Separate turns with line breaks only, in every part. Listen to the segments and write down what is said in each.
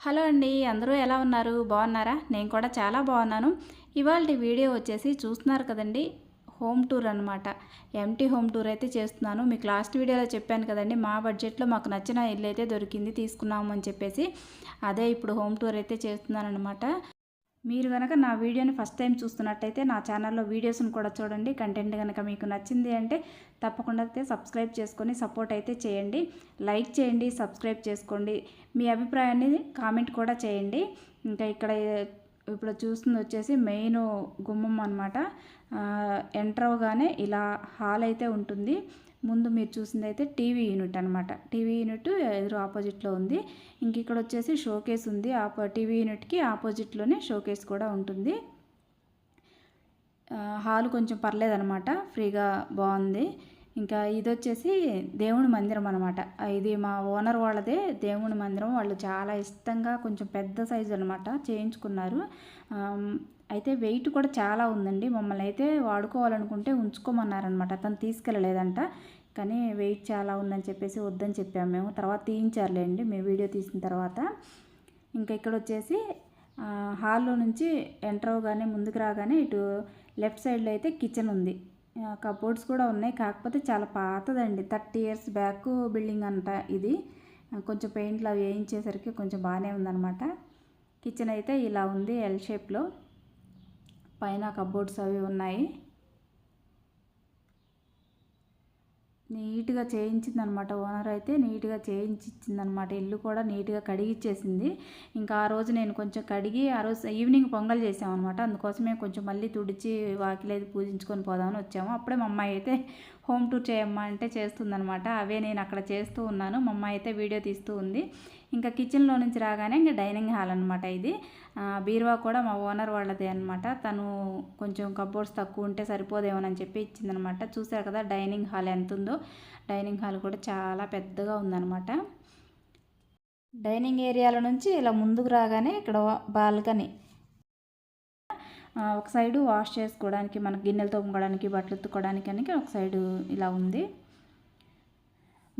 Hello అండి అందరూ ఎలా ఉన్నారు? బాగున్నారా? నేను కూడా చాలా బాగున్నాను. ఇవాళ వీడియో వచ్చేసి చూస్తున్నారు కదండి హోమ్ టూర్ అనమాట ఎంటీ హోమ్ టూర్ అయితే చేస్తున్నాను. మీకు లాస్ట్ వీడియోలో చెప్పాను కదండి మా బడ్జెట్లో మాకు నచ్చిన ఇల్లు అయితే దొరికింది తీసుకున్నాము అని చెప్పేసి. అదే ఇప్పుడు హోమ్ టూర్ అయితే చేస్తున్నాను అనమాట మీరు కనుక నా వీడియోని ఫస్ట్ టైం చూస్తున్నట్టయితే నా ఛానల్లో వీడియోస్ని కూడా చూడండి. కంటెంట్ కనుక మీకు నచ్చింది అంటే తప్పకుండా అయితే సబ్స్క్రైబ్ చేసుకొని సపోర్ట్ అయితే చేయండి. లైక్ చేయండి సబ్స్క్రైబ్ చేసుకోండి. మీ అభిప్రాయాన్ని కామెంట్ కూడా చేయండి. ఇంకా ఇక్కడ ఇప్పుడు చూస్తుంది వచ్చేసి మెయిన్ గుమ్మం అనమాట ఎంటర్ అవగానే ఇలా హాల్ అయితే ఉంటుంది. ముందు మీరు చూసింది అయితే టీవీ యూనిట్ అనమాట టీవీ యూనిట్ ఎదురు ఆపోజిట్లో ఉంది. ఇంక ఇక్కడ వచ్చేసి షోకేస్ ఉంది. ఆ టీవీ యూనిట్కి ఆపోజిట్లోనే షోకేస్ కూడా ఉంటుంది. హాల్ కొంచెం పర్లేదనమాట ఫ్రీగా బాగుంది. ఇంకా ఇది వచ్చేసి దేవుని మందిరం అనమాట ఇది మా ఓనర్ వాళ్ళదే దేవుని మందిరం. వాళ్ళు చాలా ఇష్టంగా కొంచెం పెద్ద సైజు అనమాట చేయించుకున్నారు. అయితే వెయిట్ కూడా చాలా ఉందండి. మమ్మల్ని అయితే వాడుకోవాలనుకుంటే ఉంచుకోమన్నారనమాట తను తీసుకెళ్ళలేదంట. కానీ వెయిట్ చాలా ఉందని చెప్పేసి వద్దని చెప్పాము మేము. తర్వాత తీయించారులేండి మేము వీడియో తీసిన తర్వాత. ఇంకా ఇక్కడ వచ్చేసి హాల్లో నుంచి ఎంటర్ అవగానే ముందుకు రాగానే ఇటు లెఫ్ట్ సైడ్లో అయితే కిచెన్ ఉంది. కబోర్డ్స్ కూడా ఉన్నాయి. కాకపోతే చాలా పాతదండి. థర్టీ ఇయర్స్ బ్యాక్ బిల్డింగ్ అంట ఇది. కొంచెం పెయింట్లు అవి వేయించేసరికి కొంచెం బాగానే ఉందన్నమాట. కిచెన్ అయితే ఇలా ఉంది ఎల్ షేప్లో పైన కబోర్డ్స్ అవి ఉన్నాయి. నీట్గా చేయించింది అనమాట ఓనర్ అయితే నీట్గా చేయించి ఇల్లు కూడా నీట్గా కడిగిచ్చేసింది. ఇంకా ఆ రోజు నేను కొంచెం కడిగి ఆ రోజు ఈవినింగ్ పొంగల్ చేసామన్నమాట అందుకోసమే కొంచెం మళ్ళీ తుడిచి వాకిలేదు పూజించుకొని పోదామని వచ్చాము. అప్పుడే మా అమ్మాయి అయితే హోమ్ టూర్ చేయమ్మా అంటే చేస్తుందనమాట. అవే నేను అక్కడ చేస్తూ ఉన్నాను. మా అమ్మాయి అయితే వీడియో తీస్తూ ఉంది. ఇంకా కిచెన్లో నుంచి రాగానే ఇంకా డైనింగ్ హాల్ అనమాట ఇది. బీరువా కూడా మా ఓనర్ వాళ్ళదే అనమాట తను కొంచెం కబోర్డ్స్ తక్కువ ఉంటే సరిపోదేమోనని చెప్పి ఇచ్చిందనమాట చూసారు కదా డైనింగ్ హాల్ ఎంత ఉందో డైనింగ్ హాల్ కూడా చాలా పెద్దగా ఉందన్నమాట. డైనింగ్ ఏరియాల నుంచి ఇలా ముందుకు రాగానే ఇక్కడ బాల్కనీ. ఒక సైడు వాష్ చేసుకోవడానికి మన గిన్నెలు తోముకోవడానికి బట్టలు ఎత్తుకోవడానికి అని ఒక సైడు ఇలా ఉంది.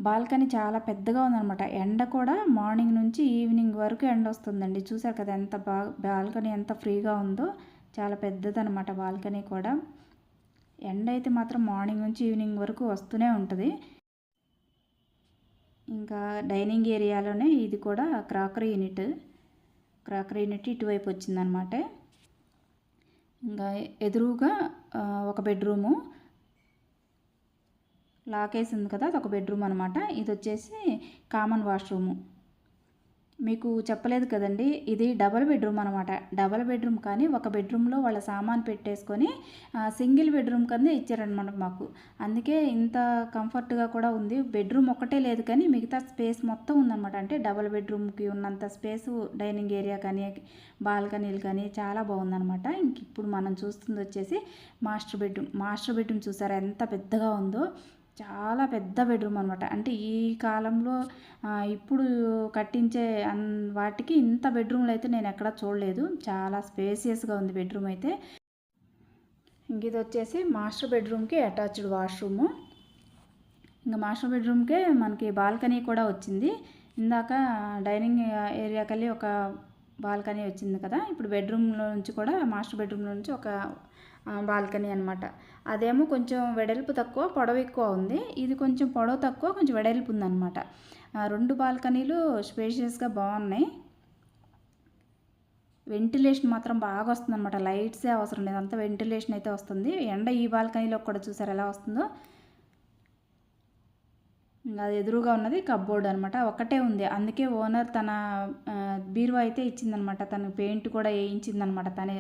బాల్కనీ చాలా పెద్దగా ఉందనమాట ఎండ కూడా మార్నింగ్ నుంచి ఈవినింగ్ వరకు ఎండ వస్తుందండి. చూసారు కదా ఎంత బా బాల్కనీ ఎంత ఫ్రీగా ఉందో. చాలా పెద్దదనమాట బాల్కనీ కూడా. ఎండ అయితే మాత్రం మార్నింగ్ నుంచి ఈవినింగ్ వరకు వస్తూనే ఉంటుంది. ఇంకా డైనింగ్ ఏరియాలోనే ఇది కూడా క్రాకరీ యూనిట్. క్రాకరీ యూనిట్ ఇటువైపు వచ్చిందనమాట ఇంకా ఎదురుగా ఒక బెడ్రూము. లాకేసింది ఉంది కదా అది ఒక బెడ్రూమ్ అనమాట ఇది వచ్చేసి కామన్ వాష్రూము. మీకు చెప్పలేదు కదండి ఇది డబల్ బెడ్రూమ్ అనమాట డబల్ బెడ్రూమ్ కానీ ఒక బెడ్రూమ్లో వాళ్ళ సామాన్ పెట్టేసుకొని సింగిల్ బెడ్రూమ్ కింద ఇచ్చారనమాట మాకు. అందుకే ఇంత కంఫర్ట్గా కూడా ఉంది. బెడ్రూమ్ ఒక్కటే లేదు కానీ మిగతా స్పేస్ మొత్తం ఉందన్నమాట. అంటే డబల్ బెడ్రూమ్కి ఉన్నంత స్పేస్ డైనింగ్ ఏరియా కానీ బాల్కనీలు కానీ చాలా బాగుందనమాట ఇంక ఇప్పుడు మనం చూస్తుంది వచ్చేసి మాస్టర్ బెడ్రూమ్. మాస్టర్ బెడ్రూమ్ చూసారా ఎంత పెద్దగా ఉందో. చాలా పెద్ద బెడ్రూమ్ అనమాట అంటే ఈ కాలంలో ఇప్పుడు కట్టించే వాటికి ఇంత బెడ్రూమ్లు అయితే నేను ఎక్కడా చూడలేదు. చాలా స్పేసియస్గా ఉంది బెడ్రూమ్ అయితే. ఇంక ఇది వచ్చేసి మాస్టర్ బెడ్రూమ్కి అటాచ్డ్ వాష్రూము. ఇంకా మాస్టర్ బెడ్రూమ్కే మనకి బాల్కనీ కూడా వచ్చింది. ఇందాక డైనింగ్ ఏరియాకెళ్ళి ఒక బాల్కనీ వచ్చింది కదా ఇప్పుడు బెడ్రూమ్లో నుంచి కూడా మాస్టర్ బెడ్రూమ్లో నుంచి ఒక బాల్కనీ అనమాట అదేమో కొంచెం వెడల్పు తక్కువ పొడవు ఎక్కువ ఉంది. ఇది కొంచెం పొడవు తక్కువ కొంచెం వెడల్పు ఉందన్నమాట. రెండు బాల్కనీలు స్పేషియస్గా బాగున్నాయి. వెంటిలేషన్ మాత్రం బాగా వస్తుంది అనమాట లైట్సే అవసరం లేదు. అంత వెంటిలేషన్ అయితే వస్తుంది. ఎండ ఈ బాల్కనీలో కూడా చూసారు ఎలా వస్తుందో. అది ఎదురుగా ఉన్నది కబ్బోర్డ్ అనమాట ఒకటే ఉంది. అందుకే ఓనర్ తన బీరువా అయితే ఇచ్చిందనమాట తను పెయింట్ కూడా వేయించిందనమాట తనే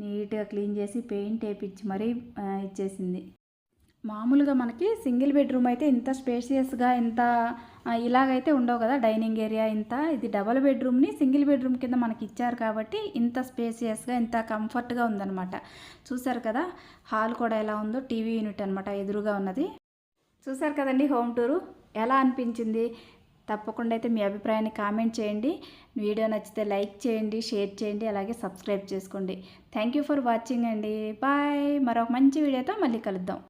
నీట్గా క్లీన్ చేసి పెయింట్ వేయించి మరీ ఇచ్చేసింది. మామూలుగా మనకి సింగిల్ బెడ్రూమ్ అయితే ఇంత స్పేషియస్గా ఇంత ఇలాగైతే ఉండవు కదా. డైనింగ్ ఏరియా ఇంత. ఇది డబల్ బెడ్రూమ్ని సింగిల్ బెడ్రూమ్ కింద మనకి ఇచ్చారు కాబట్టి ఇంత స్పేషియస్గా ఇంత కంఫర్ట్గా ఉందన్నమాట. చూసారు కదా? హాల్ కూడా ఎలా ఉందో? టీవీ యూనిట్ అనమాట ఎదురుగా ఉన్నది. చూసారు కదండి హోమ్ టూరు? ఎలా అనిపించింది? తప్పకుండా అయితే మీ అభిప్రాయాన్ని కామెంట్ చేయండి. వీడియో నచ్చితే లైక్ చేయండి షేర్ చేయండి అలాగే సబ్స్క్రైబ్ చేసుకోండి. థ్యాంక్ యూ ఫర్ వాచింగ్ అండి. బాయ్. మరొక మంచి వీడియోతో మళ్ళీ కలుద్దాం.